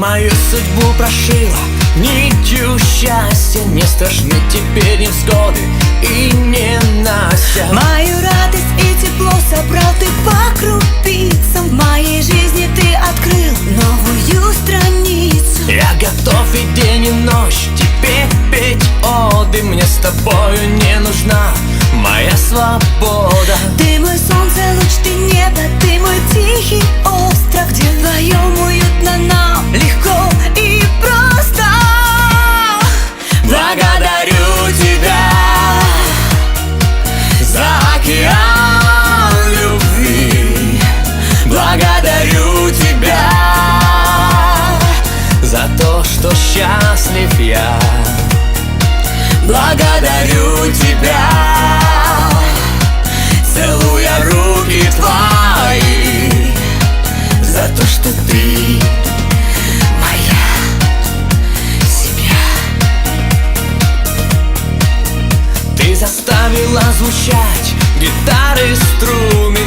Мою судьбу прошила Нитью счастья. Не страшны теперь невзгоды И не Настя. Мою радость и тепло собрал ты по крупицам. В моей жизни ты открыл новую страницу. Я готов и день и ночь Тебе петь оды. Мне с тобою не нужна моя свобода Благодарю тебя. Целуя руки твои За то, что ты моя семья. Ты заставила звучать гитары струны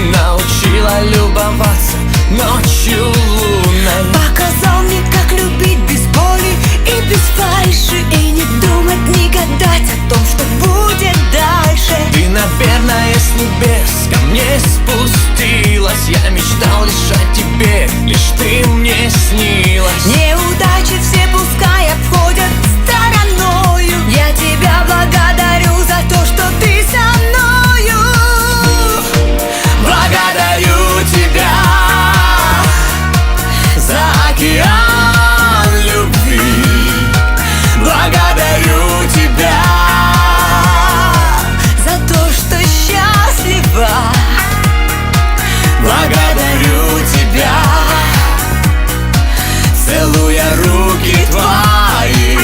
океан любви. Благодарю тебя За то, что счастлива. Благодарю тебя Целуя руки твои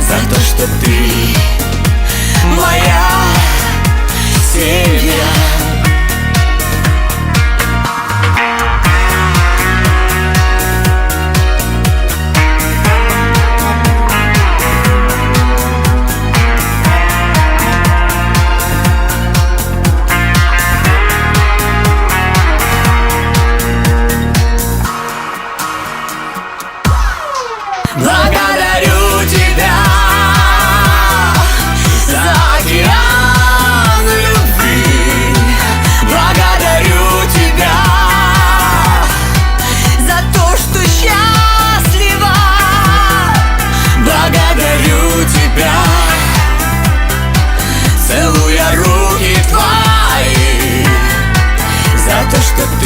За то, что ты Благодарю тебя за океан любви. Благодарю тебя За то, что счастлива. Благодарю тебя Целуя руки твои За то, что ты